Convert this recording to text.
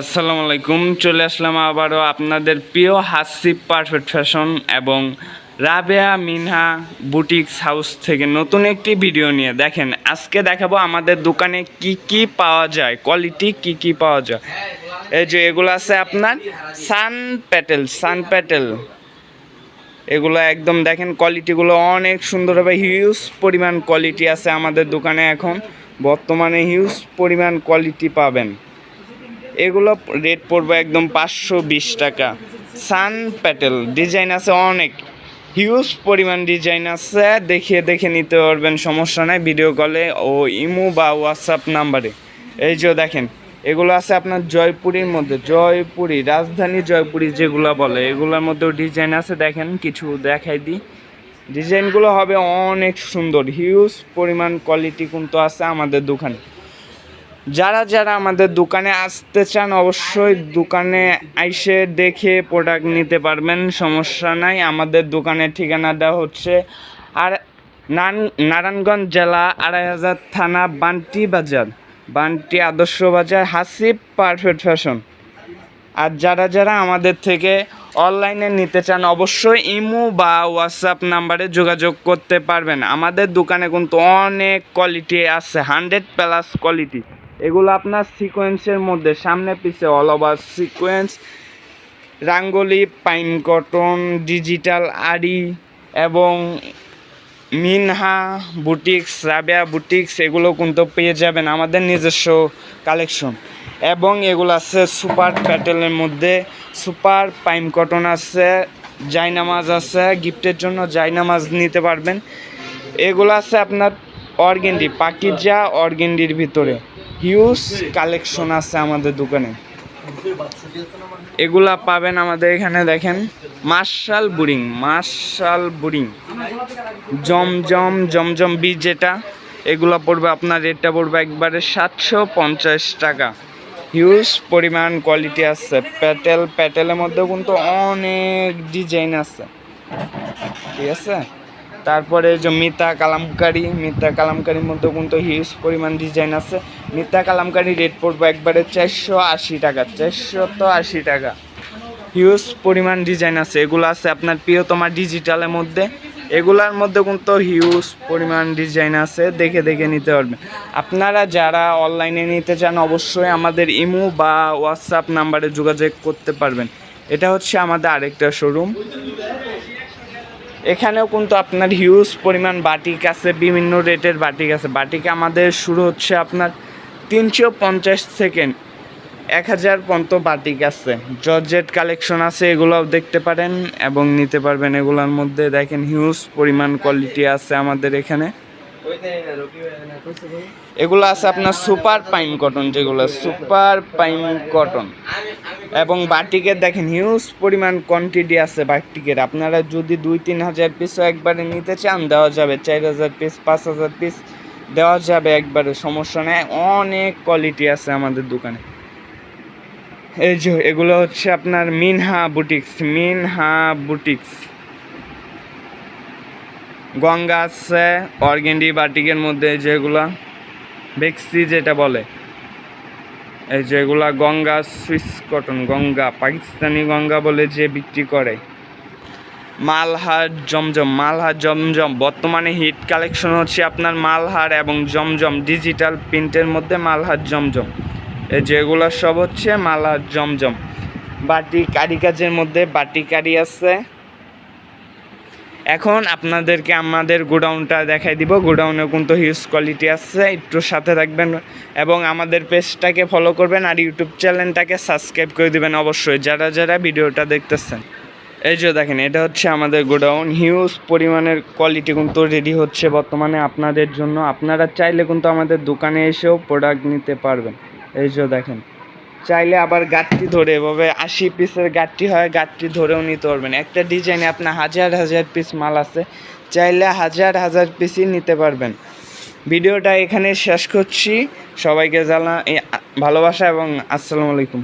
আসসালামু আলাইকুম, চলে আসলাম আবারও আপনাদের প্রিয় হাসিব পারফেক্ট ফ্যাশন এবং রাবেয়া মিনহা বুটিক্স হাউস থেকে নতুন একটি ভিডিও নিয়ে। দেখেন, আজকে দেখাবো আমাদের দোকানে কি কি পাওয়া যায় কোয়ালিটি কি কি পাওয়া যায়। এই যে এগুলো আছে আপনার সান প্যাটেল সান প্যাটেল। এগুলো একদম দেখেন কোয়ালিটিগুলো অনেক সুন্দর হবে হিউজ পরিমাণ কোয়ালিটি আছে আমাদের দোকানে এখন। বর্তমানে হিউজ পরিমাণ কোয়ালিটি পাবেন। এগুলো রেট পড়বে একদম পাঁচশো বিশ টাকা। সান প্যাটেল ডিজাইন আছে অনেক। হিউজ পরিমাণ ডিজাইন আছে, দেখিয়ে দেখে নিতে পারবেন, সমস্যা নাই ভিডিও কলে ও ইমো বা হোয়াটসঅ্যাপ নাম্বারে এই যে দেখেন, এগুলো আছে আপনার জয়পুরীর মধ্যে, জয়পুরি, রাজধানী জয়পুরি যেগুলো বলে, এগুলোর মধ্যেও ডিজাইন আছে, দেখেন কিছু দেখাই দিই। ডিজাইনগুলো হবে অনেক সুন্দর হিউজ পরিমাণ কোয়ালিটি কিন্তু আছে আমাদের দোকানে। যারা যারা আমাদের দোকানে আসতে চান, অবশ্যই দোকানে আইসে দেখে প্রোডাক্ট নিতে পারবেন, সমস্যা নাই। আমাদের দোকানের ঠিকানাটা হচ্ছে আর নান নারায়ণগঞ্জ জেলা আড়াই হাজার থানা বান্টি বাজার। বান্টি আদর্শ বাজার, হাসিব পারফেক্ট ফ্যাশন আর যারা যারা আমাদের থেকে অনলাইনে নিতে চান, অবশ্যই ইমো বা হোয়াটসঅ্যাপ নাম্বারে যোগাযোগ করতে পারবেন। আমাদের দোকানে কিন্তু অনেক কোয়ালিটি আছে হান্ড্রেড প্লাস কোয়ালিটি এগুলো আপনার সিকোয়েন্সের মধ্যে, সামনে পিছে all over sequence rangoli pine cotton digital আড়ি এবং মিনহা বুটিক্স রাবিয়া বুটিক্স এগুলো কিন্তু পেয়ে যাবেন আমাদের নিজস্ব কালেকশন এবং এগুলো আছে সুপার প্যাটেলের মধ্যে সুপার পাইম কটন আছে জাইনামাজ আছে, গিফটের জন্য জাইনামাজ নিতে পারবেন। এগুলো আছে আপনার অর্গেন্ডি, পাকিজা অর্গেন্ডির ভিতরে। হিউজ কালেকশন আছে আমাদের দোকানে। এগুলা পাবেন আমাদের এখানে, দেখেন। মার্শাল বুরিং মার্শাল বুরিং। জমজম জমজম বীজ যেটা, এগুলো পড়বে, আপনার রেটটা পড়বে একবারে সাতশো পঞ্চাশ টাকা। হিউজ পরিমাণ কোয়ালিটি আছে। প্যাটেল প্যাটেলের মধ্যেও কিন্তু অনেক ডিজাইন আছে। ঠিক আছে? তারপরে যে মিতা কালামকারি, মিতা কালামকারির মধ্যে কিন্তু হিউজ পরিমাণ ডিজাইন আছে। মিতা কালামকারি রেট পড়বে একবারে চারশো আশি টাকা, চারশো তো আশি টাকা। হিউজ পরিমাণ ডিজাইন আছে। এগুলো আছে আপনার প্রিয়তমা ডিজিটালের মধ্যে। এগুলার মধ্যে কিন্তু হিউজ পরিমাণ ডিজাইন আছে। দেখে দেখে নিতে পারবেন। আপনারা যারা অনলাইনে নিতে চান, অবশ্যই আমাদের ইমো বা হোয়াটসঅ্যাপ নাম্বারে যোগাযোগ করতে পারবেন। এটা হচ্ছে আমাদের আরেকটা শোরুম এখানেও কিন্তু আপনার হিউজ পরিমাণ বাটিক আছে, বিভিন্ন রেটের বাটিক আছে। বাটিক আমাদের শুরু হচ্ছে আপনার তিনশো পঞ্চাশ সেকেন্ড এক হাজার পর্যন্ত বাটিক আছে। জর্জেট কালেকশন আছে, এগুলোও দেখতে পারেন এবং নিতে পারবেন এগুলোর মধ্যে। দেখেন হিউজ পরিমাণ কোয়ালিটি আছে আমাদের এখানে। এগুলো আছে আপনার সুপার পাইন কটন যেগুলো, সুপার পাইন কটন। এবং বাটিকের দেখেন হিউজ পরিমাণ কোয়ান্টিটি আছে বাটিকের। আপনারা যদি দুই, তিন হাজার পিসও একবারে নিতে চান, দেওয়া যাবে চার হাজার পিস পাঁচ হাজার পিস দেওয়া যাবে একবারে, সমস্যা নেই। অনেক কোয়ালিটি আছে আমাদের দোকানে। এই যে, এগুলো হচ্ছে আপনার মিনহা বুটিক্স মিনহা বুটিক্স গঙ্গা আছে, অর্গেন্ডি, বাটিকের মধ্যে যেগুলা, বেক্সি যেটা বলে। এই যেগুলা গঙ্গা, সুইস কটন, গঙ্গা, পাকিস্তানি গঙ্গা বলে যে বিক্রি করে। মালহার জমজম মালহার জমজম। বর্তমানে হিট কালেকশন হচ্ছে আপনার মালহার এবং জমজম, ডিজিটাল প্রিন্টের মধ্যে মালহার জমজম। এই যেগুলো সব হচ্ছে মালহার জমজম। বাটি কারি কাজের মধ্যে বাটি কারি আছে। এখন আপনাদেরকে আমাদের গোডাউনটা দেখাই দিব। গোডাউনে কিন্তু হিউজ কোয়ালিটি আছে, একটু সাথে থাকবেন এবং আমাদের পেজটাকে ফলো করবেন আর ইউটিউব চ্যানেলটাকে সাবস্ক্রাইব করে দিবেন অবশ্যই, যারা যারা ভিডিওটা দেখতেছেন। এই যে দেখেন, এটা হচ্ছে আমাদের গোডাউন। হিউজ পরিমাণের কোয়ালিটি কিন্তু রেডি হচ্ছে বর্তমানে আপনাদের জন্য। আপনারা চাইলে কিন্তু আমাদের দোকানে এসেও প্রোডাক্ট নিতে পারবেন। এই যে দেখেন। চাইলে আবার গাঠটি ধরে এভাবে আশি পিসের গাঠটি হয় গাঠটি ধরেও নিতে পারবেন। একটা ডিজাইনে আপনার হাজার হাজার পিস মাল আছে, চাইলে হাজার হাজার পিসই নিতে পারবেন। ভিডিওটা এখানে শেষ করছি। সবাইকে জানা ভালোবাসা এবং আসসালামু আলাইকুম।